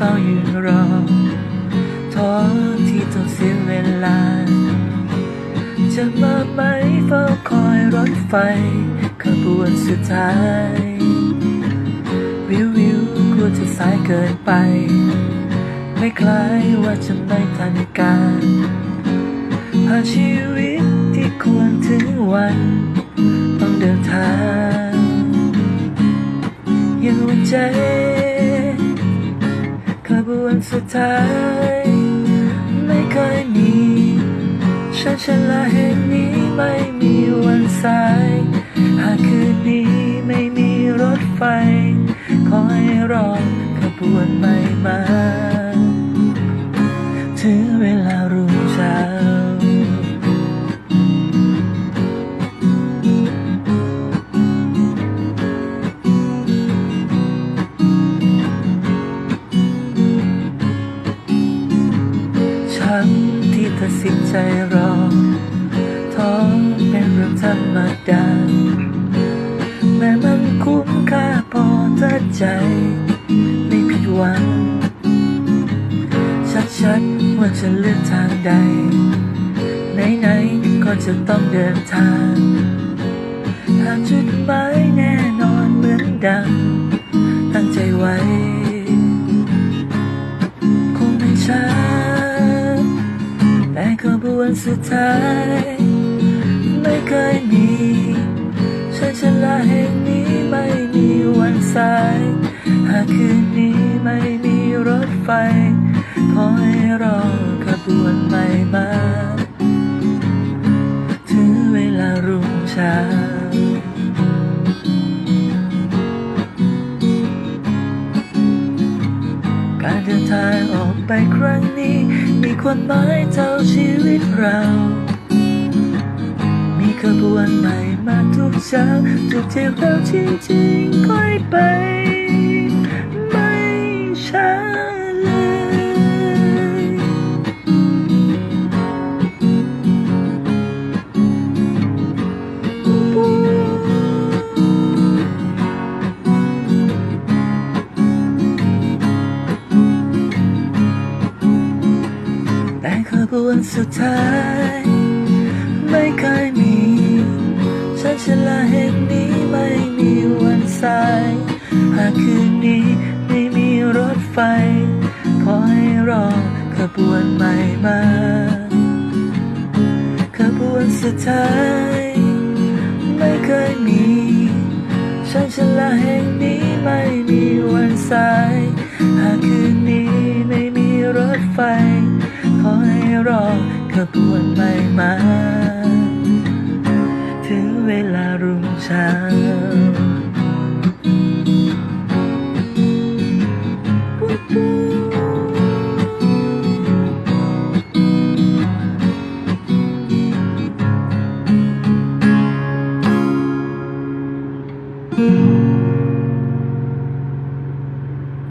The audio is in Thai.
เฝ้ายืนรอท้อที่ต้องเสียเวลา จะมาไหมเฝ้าคอยรถไฟขบวนสุดท้าย วิววิวกลัวจะสายเกินไป ไม่คล้ายว่าจะไม่ทันการผ่าชีวิตที่ควรถึงวัน ต้องเดินทางยังหัวใจ บวนสุดท้าย ไม่เคยมีฉันชลาแห่งนี้ไม่มีวันสาย หากคืนนี้ไม่มีรถไฟ ขอให้รอขบวนใหม่มา ตัดสินใจรอท้องเป็นเรื่องธรรมดา แม้มันคุ้มค่าพอตัดใจ ไม่ผิดหวัง ชัดๆว่าจะเลือกทางใด ไหนๆก็จะต้องเดินทางหาจุดหมายแน่นอนเหมือนดัง ตั้งใจไว้ วันสุดท้าย ไม่เคยมีฉันชลาแห่งนี้ไม่มีวันสาย หากคืนนี้ไม่มีรถไฟ ขอให้รอขบวนไม่มา ถึงเวลารุ่งเช้าการเดินทางออกไปครั้งนี้ ความหมายเท่าชีวิตเรา มีขบวนใหม่มาทุกเช้าจุดที่เราจริงๆค่อยไป แต่ขบวนสุดท้าย ไม่เคยมี ฉันชลาแห่งนี้ไม่มีวันสาย หากคืนนี้ไม่มีรถไฟ ขอให้รอขบวนใหม่มาขบวนสุดท้าย ไม่เคยมีฉันชลาแห่งนี้ไม่มีวันสาย หากคืนนี้ไม่มีรถไฟ รอขบวนไม่มา ถึงเวลารุ่งเช้า嗯。